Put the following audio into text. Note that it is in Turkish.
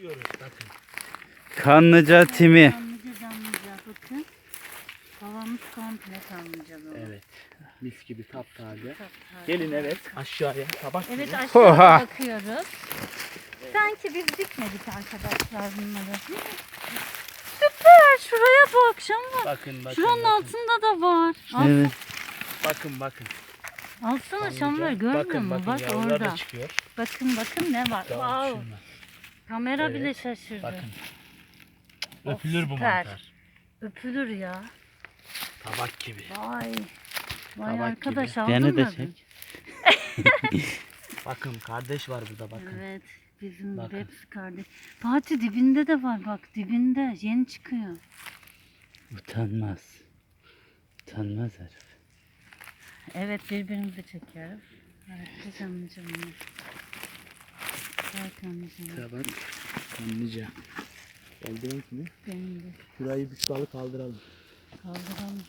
Diyoruz bakın. Kanlıca timi. Kanlıca bakın. Havamız komple kanlıca. Evet. Mis gibi taptaze. Taptaze. Gelin evet aşağıya tabak Evet gibi. aşağıya Oha. bakıyoruz. Sanki biz dikmedik arkadaşlar bunları. Süper. Şuraya bak. Şam var. Bakın bakın. Şuranın bakın. altında da var. Al, Evet. Bakın bakın. Alsana şam var. Kanlıca. Görmüyor bakın, musun? bakın, Bak yavrular orada. da çıkıyor. Bakın bakın ne var. Tamam, Wow. şunlar. Kamera Evet, bile şaşırdı. Bakın. Of, Öpülür bu süper. mantar. Öpülür ya. Tabak gibi. Vay. Vay Tabak arkadaş gibi. aldın Beni de mı? çek. Bakın kardeş var burada bakın. Evet. Bizim Bakın. hepsi kardeş. Fatih dibinde de var bak dibinde. Yeni çıkıyor. Utanmaz. Utanmaz herif. Evet birbirimizi çekiyoruz. Evet. Gel kanlıcım. Tabak. Kanlıca. Oldu mu? Benim de Şurayı bir dalı kaldıralım. kaldıralım.